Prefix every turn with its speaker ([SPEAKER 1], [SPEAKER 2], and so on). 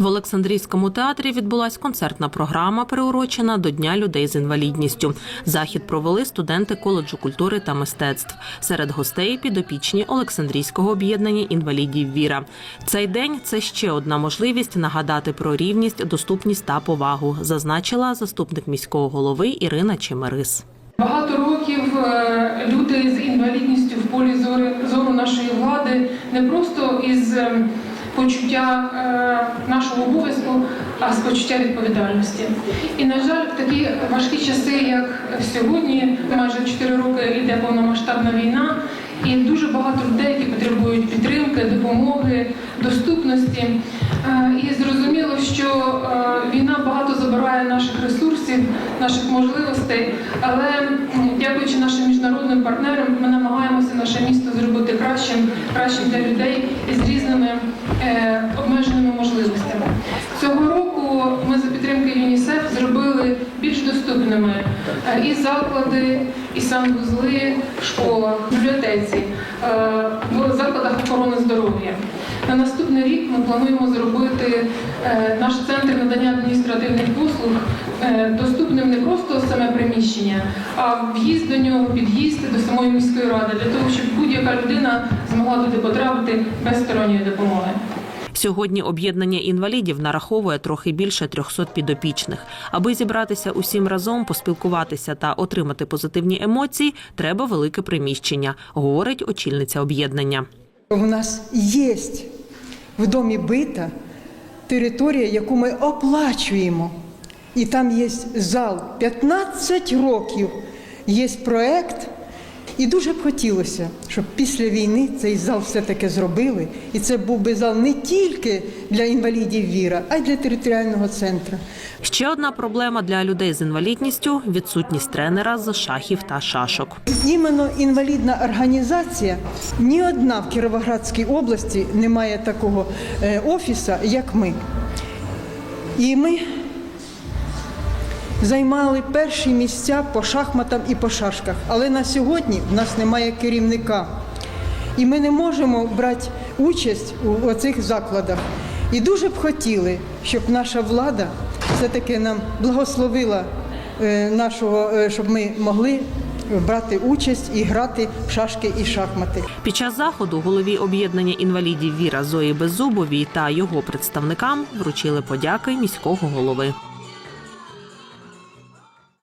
[SPEAKER 1] В Олександрійському театрі відбулась концертна програма, приурочена до Дня людей з інвалідністю. Захід провели студенти коледжу культури та мистецтв. Серед гостей підопічні Олександрійського об'єднання інвалідів Віра. Цей день це ще одна можливість нагадати про рівність, доступність та повагу, зазначила заступник міського голови Ірина Чемерис.
[SPEAKER 2] Багато років е, люди з інвалідністю в полі зору, нашої влади не просто із е, почуття е, нашого обов'язку, а з почуття відповідальності. І, на жаль, в такі важкі часи, як сьогодні, майже 4 роки йде повномасштабна війна, і дуже багато людей, які потребують підтримки, допомоги, доступності. Е, І зрозуміло, що е, війна багато забирає наших ресурсів, наших можливостей, але дякуючи нашим міжнародним партнерам, ми намагаємося наше місто зробити кращим, кращим для людей із різними е, обмеженими можливостями. Цього року ми за підтримки ЮНІСЕФ зробили більш доступними е, і заклади, і санвузли в школах, в бібліотеці, е, в закладах охорони здоров'я. На наступний рік ми плануємо зробити е, наш центр надання адміністративних послуг е, доступним не просто саме приміщення, а в'їзд до нього, під'їзд до самої міської ради, для того, щоб будь-яка людина змогла туди потрапити без сторонньої допомоги.
[SPEAKER 1] Сьогодні об'єднання інвалідів нараховує трохи більше 300 підопічних. Аби зібратися усім разом, поспілкуватися та отримати позитивні емоції, треба велике приміщення, говорить очільниця об'єднання.
[SPEAKER 3] У нас є в домі бита територія, яку ми оплачуємо. І там є зал 15 років, є проект. І дуже б хотілося, щоб після війни цей зал все-таки зробили. І це був би зал не тільки для інвалідів віра, а й для територіального центру.
[SPEAKER 1] Ще одна проблема для людей з інвалідністю відсутність тренера з шахів та шашок.
[SPEAKER 3] Іменно інвалідна організація ні одна в Кіровоградській області не має такого е, офісу, як ми. І ми займали перші місця по шахматам і по шашках. Але на сьогодні в нас немає керівника. І ми не можемо брати участь у оцих закладах. І дуже б хотіли, щоб наша влада все-таки нам благословила е, нашого, е, щоб ми могли брати участь і грати в шашки і шахмати.
[SPEAKER 1] Під час заходу голові об'єднання інвалідів Віра Зої Беззубовій та його представникам вручили подяки міського голови.